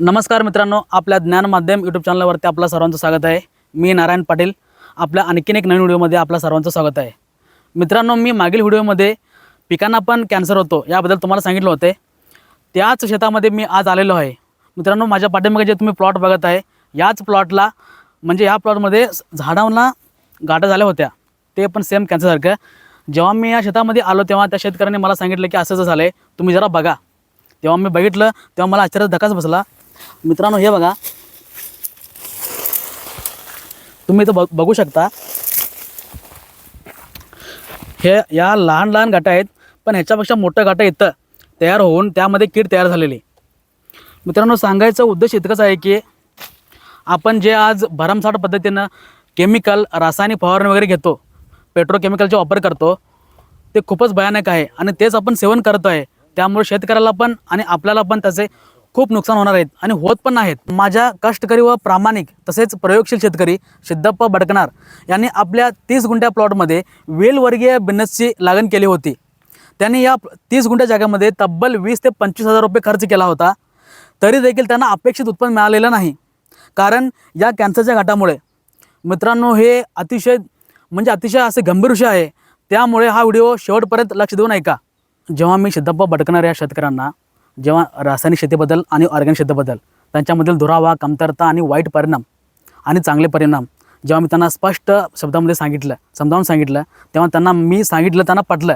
नमस्कार मित्रांनो आपल्या ज्ञान माध्यम यूट्यूब चॅनलवरती आपलं सर्वांचं स्वागत आहे. मी नारायण पाटील आपल्या आणखीन एक नवीन व्हिडिओमध्ये आपलं सर्वांचं स्वागत आहे. मित्रांनो मी मागील व्हिडिओमध्ये पिकांना पण कॅन्सर होतो याबद्दल तुम्हाला सांगितलं होते. त्याच शेतामध्ये मी आज आलेलो आहे. मित्रांनो माझ्या पाठीमागे जे तुम्ही प्लॉट बघत आहे याच प्लॉटला म्हणजे या प्लॉटमध्ये झाडांना गाठा झाल्या होत्या. ते पण सेम कॅन्सरसारखं जेव्हा मी या शेतामध्ये आलो तेव्हा त्या शेतकऱ्याने मला सांगितलं की असं जर झालं आहे तुम्ही जरा बघा. तेव्हा मी बघितलं तेव्हा मला आश्चर्य धक्काच बसला. मित्रांनो हे बघा. तुम्ही इथं बघ बघू शकता. हे या लहान लहान गाठा आहेत पण ह्याच्यापेक्षा मोठं गाठं इथं तयार होऊन त्यामध्ये कीड तयार झालेली. मित्रांनो सांगायचा उद्देश इतकंच आहे की आपण जे आज भरमसाठ पद्धतीनं केमिकल रासायनिक फवारणी वगैरे घेतो पेट्रोकेमिकलचा वापर करतो ते खूपच भयानक आहे. आणि तेच आपण सेवन करतो आहे त्यामुळे शेतकऱ्याला पण आणि आपल्याला पण त्याचे खूप नुकसान होणार आहेत आणि होत पण आहेत माझ्या कष्टकरी व प्रामाणिक तसेच प्रयोगशील शेतकरी सिद्धप्पा भडकणार यांनी आपल्या तीस गुंठ्या प्लॉटमध्ये वेलवर्गीय बिनसची लागण केली होती. त्यांनी या तीस गुंठ्या जागेमध्ये तब्बल वीस ते पंचवीस हजार रुपये खर्च केला होता. तरी देखील त्यांना अपेक्षित उत्पन्न मिळालेलं नाही. कारण या कॅन्सरच्या घाटामुळे. मित्रांनो हे अतिशय म्हणजे अतिशय असे गंभीर विषय आहे. त्यामुळे हा व्हिडिओ शेवटपर्यंत लक्ष देऊन ऐका जेव्हा मी सिद्धप्पा भटकणाऱ्या या शेतकऱ्यांना जेव्हा रासायनिक शेतीबद्दल आणि ऑर्गॅनिक शेतीबद्दल त्यांच्यामधील दुरावा कमतरता आणि वाईट परिणाम आणि चांगले परिणाम जेव्हा मी त्यांना स्पष्ट शब्दामध्ये सांगितलं समजावून सांगितलं तेव्हा त्यांना मी सांगितलं त्यांना पटलं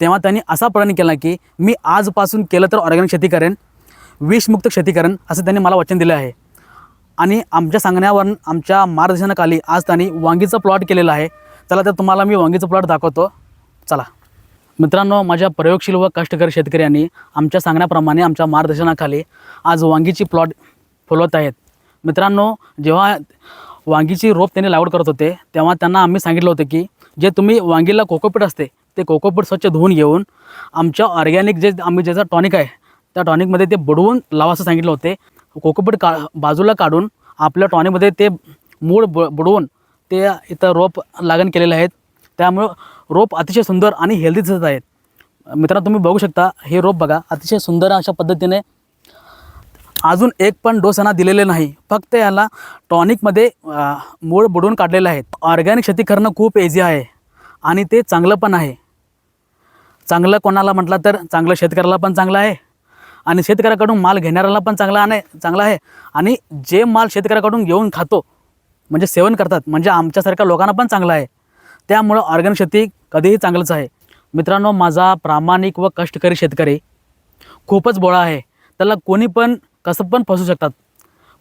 तेव्हा त्यांनी असा प्रण केला की मी आजपासून केलं तर ऑर्गॅनिक शेती करेन विषमुक्त शेती करेन असं त्यांनी मला वचन दिलं आहे. आणि आमच्या सांगण्यावर आमच्या मार्गदर्शनाखाली आज त्यांनी वांगीचं प्लॉट केलेलं आहे. चला तर तुम्हाला मी वांगीचं प्लॉट दाखवतो. चला. मित्रांनो माझ्या प्रयोगशील व कष्टकरी शेतकऱ्यांनी आमच्या सांगण्याप्रमाणे आमच्या मार्गदर्शनाखाली आज वांगीची प्लॉट फुलवत आहेत. मित्रांनो जेव्हा वांगीची रोप त्यांनी लागवड करत होते तेव्हा त्यांना आम्ही सांगितलं होतं की जे तुम्ही वांगीला कोकोपीट असते ते कोकोपीट स्वच्छ धुवून घेऊन आमच्या ऑर्गॅनिक जे आम्ही ज्याचा टॉनिक आहे त्या टॉनिकमध्ये ते बुडवून लावा असं सांगितलं होते. कोकोपीट का बाजूला काढून आपल्या टॉनिकमध्ये ते मूळ ब बुडवून ते इथं रोप लागण केलेले आहेत त्यामुळं रोप अतिशय सुंदर आणि हेल्दी दिसत आहेत. मित्रांनो तुम्ही बघू शकता हे रोप बघा अतिशय सुंदर अशा पद्धतीने अजून एक पण डोस यांना दिलेले नाही. फक्त याला टॉनिकमध्ये मूळ बुडवून काढलेले आहेत. ऑर्गॅनिक शेती करणं खूप एझी आहे आणि ते चांगलं पण आहे. चांगलं कोणाला म्हटलं तर चांगलं शेतकऱ्याला पण चांगलं आहे आणि शेतकऱ्याकडून माल घेणाऱ्याला पण चांगला आणि चांगला आहे. आणि जे माल शेतकऱ्याकडून घेऊन खातो म्हणजे सेवन करतात म्हणजे आमच्यासारख्या लोकांना पण चांगलं आहे. त्यामुळं ऑर्गॅनिक शेती कधीही चांगलंच आहे. मित्रांनो माझा प्रामाणिक व कष्टकरी शेतकरी खूपच बोळा आहे. त्याला कोणी पण कसं पण फसू शकतात.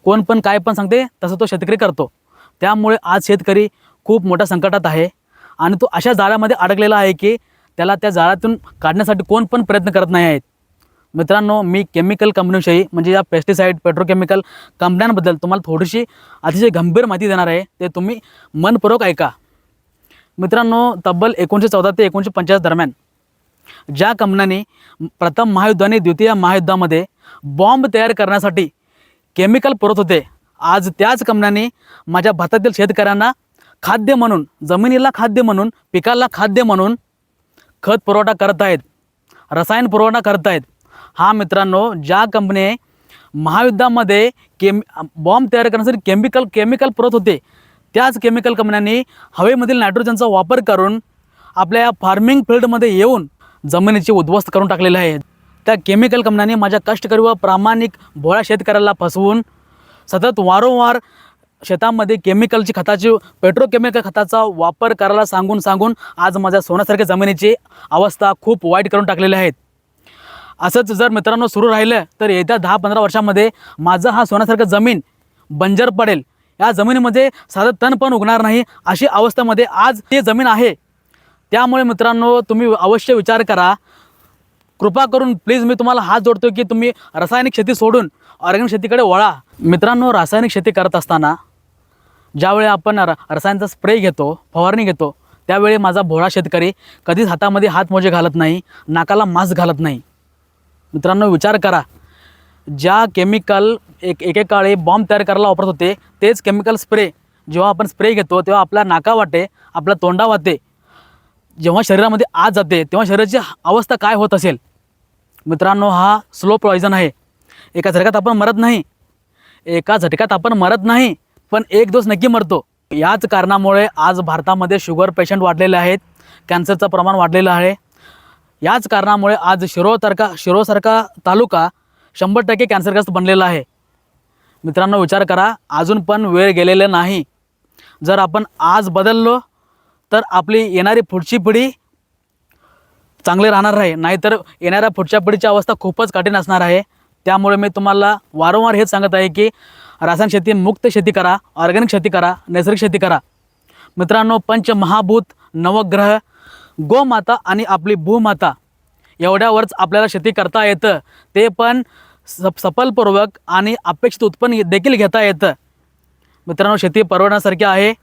कोण पण काय पण सांगते तसं तो शेतकरी करतो. त्यामुळे आज शेतकरी खूप मोठ्या संकटात आहे. आणि तो अशा जाळ्यामध्ये अडकलेला आहे की त्याला त्या जाळ्यातून काढण्यासाठी कोण पण प्रयत्न करत नाही आहेत. मित्रांनो मी केमिकल कंपनीविषयी म्हणजे या पेस्टिसाईड पेट्रोकेमिकल कंपन्यांबद्दल तुम्हाला थोडीशी अतिशय गंभीर माहिती देणार आहे. ते तुम्ही मनपूर्वक ऐका. मित्रांनो तब्बल एकोणीसशे चौदा ते एकोणीसशे पंचेचाळीस दरम्यान ज्या कंपन्यांनी प्रथम महायुद्ध आणि द्वितीय महायुद्धामध्ये बॉम्ब तयार करण्यासाठी केमिकल पुरवत होते आज त्याच कंपन्यांनी माझ्या भारतातील शेतकऱ्यांना खाद्य म्हणून जमिनीला खाद्य म्हणून पिकाला खाद्य म्हणून खत पुरवठा करत आहेत रसायन पुरवठा करत आहेत. हा मित्रांनो ज्या कंपनी महायुद्धामध्ये केम बॉम्ब तयार करण्यासाठी केमिकल केमिकल पुरवत होते त्याच केमिकल कंपन्यांनी हवेमधील नायट्रोजनचा वापर करून आपल्या या फार्मिंग फील्डमध्ये येऊन जमिनीची उद्ध्वस्त करून टाकलेले आहे. त्या केमिकल कंपन्यांनी माझ्या कष्टकरी व प्रामाणिक भोळ्या शेतकऱ्याला फसवून सतत वारंवार शेतामध्ये केमिकलची खताची पेट्रोकेमिकल खताचा वापर करायला सांगून सांगून आज माझ्या सोन्यासारख्या जमिनीची अवस्था खूप वाईट करून टाकलेली आहेत असंच जर मित्रांनो सुरू राहिलं तर येत्या दहा पंधरा वर्षामध्ये माझं हा सोन्यासारखं जमीन बंजर पडेल. या जमिनीमध्ये साधं तण पण उगणार नाही अशी अवस्थेमध्ये आज ती जमीन आहे. त्यामुळे मित्रांनो तुम्ही अवश्य विचार करा. कृपा करून प्लीज मी तुम्हाला हात जोडतो की तुम्ही रासायनिक शेती सोडून ऑर्गॅनिक शेतीकडे वळा. मित्रांनो रासायनिक शेती करत असताना ज्यावेळी आपण र रसायनाचा स्प्रे घेतो फवारणी घेतो त्यावेळी माझा भोळा शेतकरी कधीच हातामध्ये हातमोजे घालत नाही नाकाला मास्क घालत नाही. मित्रांनो विचार करा. ज्या केमिकल एक एकेकाळी बॉम्ब तयार करायला वापरत होते तेच केमिकल स्प्रे जेव्हा आपण स्प्रे घेतो तेव्हा आपल्या नाका वाटे आपल्या तोंडा वाटे जेव्हा शरीरामध्ये आत जाते तेव्हा शरीराची अवस्था काय होत असेल? मित्रांनो हा स्लो पॉयझन आहे. एका झटक्यात आपण मरत नाही. एका झटक्यात आपण मरत नाही पण एक दिवस नक्की मरतो. याच कारणामुळे आज भारतामध्ये शुगर पेशंट वाढलेले आहेत. कॅन्सरचं प्रमाण वाढलेलं आहे. याच कारणामुळे आज शिरोसारखा शिरोसारखा तालुका शंभर टक्के कॅन्सरग्रस्त बनलेला आहे. मित्रांनो विचार करा अजून पण वेळ गेलेला नाही. जर आपण आज बदललो तर आपली येणारी पुढची पिढी चांगले राहणार आहे. नाहीतर येणाऱ्या पुढच्या पिढीची अवस्था खूपच कठीण असणार आहे. त्यामुळे मी तुम्हाला वारंवार हेच सांगत आहे की रासायनिक शेती मुक्त शेती करा ऑर्गॅनिक शेती करा नैसर्गिक शेती करा. मित्रांनो पंचमहाभूत नवग्रह गोमाता आणि आपली भूमाता. एवढ्यावरच आपल्याला शेती करता येतं. ते पण सप सफलपूर्वक आणि अपेक्षित उत्पन्न देखील घेता येतं. मित्रांनो शेती परवडण्यासारखी आहे.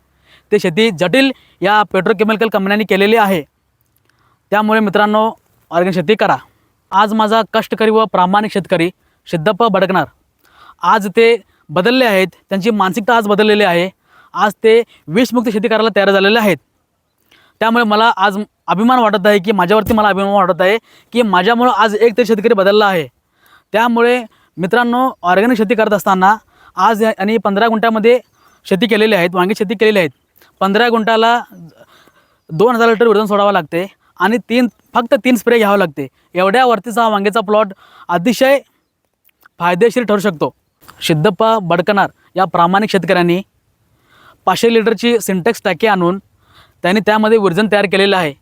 ते शेती जटिल या पेट्रोकेमिकल कंपन्यांनी केलेली आहे. त्यामुळे मित्रांनो ऑर्गॅनिक शेती करा. आज माझा कष्टकरी व प्रामाणिक शेतकरी सिद्धप भडकणार. आज ते बदलले आहेत. त्यांची मानसिकता आज बदललेली आहे. आज ते विषमुक्त शेती करायला तयार झालेले आहेत. त्यामुळे मला आज अभिमान वाटत आहे की माझ्यावरती मला अभिमान वाटत आहे की माझ्यामुळं आज एक तरी शेतकरी बदलला आहे. त्यामुळे मित्रांनो ऑर्गॅनिक शेती करत असताना आज या- आणि पंधरा गुंठ्यामध्ये शेती केलेली आहेत वांगी शेती केलेली आहेत. पंधरा गुंठाला दोन हजार लिटर विरजन सोडावं लागते आणि तीन फक्त तीन स्प्रे घ्यावं लागते. एवढ्या वरतीचा हा वांग्याचा प्लॉट अतिशय फायदेशीर ठरू शकतो. सिद्धप्पा बडकणार या प्रामाणिक शेतकऱ्यांनी पाचशे लिटरची सिंटेक्स टाकी आणून त्यांनी त्यामध्ये विरजन तयार केलेलं आहे.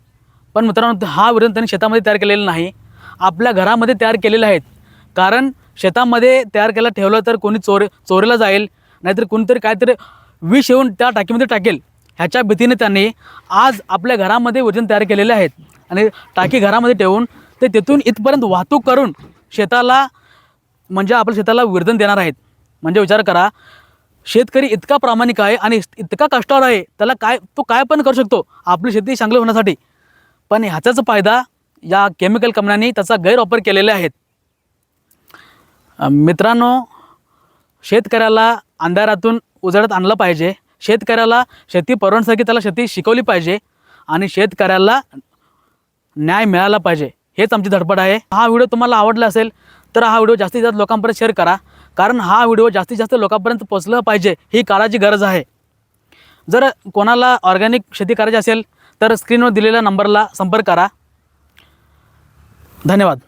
पण मित्रांनो हा विरजन त्यांनी शेतामध्ये तयार केलेलं नाही. आपल्या घरामध्ये तयार केलेलं आहेत. कारण शेतामध्ये तयार केलं ठेवलं तर कोणी चोर चोरीला जाईल नाहीतर कोणीतरी काहीतरी विष येऊन त्या टाकीमध्ये टाकेल. ह्याच्या भीतीने त्यांनी आज आपल्या घरामध्ये वजन तयार केलेले आहेत. आणि टाकी घरामध्ये ठेवून ते तिथून इथपर्यंत वाहतूक करून शेताला म्हणजे आपल्या शेताला विरजन देणार आहेत. म्हणजे विचार करा शेतकरी इतका प्रामाणिक आहे आणि इतका कष्टावर आहे त्याला काय तो काय पण करू शकतो आपली शेती चांगली होण्यासाठी. पण ह्याचाच फायदा या केमिकल कंपन्यांनी त्याचा गैरवापर केलेले आहेत. मित्रांनो शेतकऱ्याला अंधारातून उजाडत आणलं पाहिजे. शेतकऱ्याला शेती परवडण्यासाठी त्याला शेती शिकवली पाहिजे आणि शेतकऱ्याला न्याय मिळाला पाहिजे. हेच आमची धडपड आहे. हा व्हिडिओ तुम्हाला आवडला असेल तर हा व्हिडिओ जास्तीत जास्त लोकांपर्यंत शेअर करा. कारण हा व्हिडिओ जास्तीत जास्त लोकांपर्यंत पोचलं पाहिजे ही काळाची गरज आहे. जर कोणाला ऑर्गॅनिक शेती करायची असेल तर स्क्रीनवर दिलेल्या नंबरला संपर्क करा. धन्यवाद.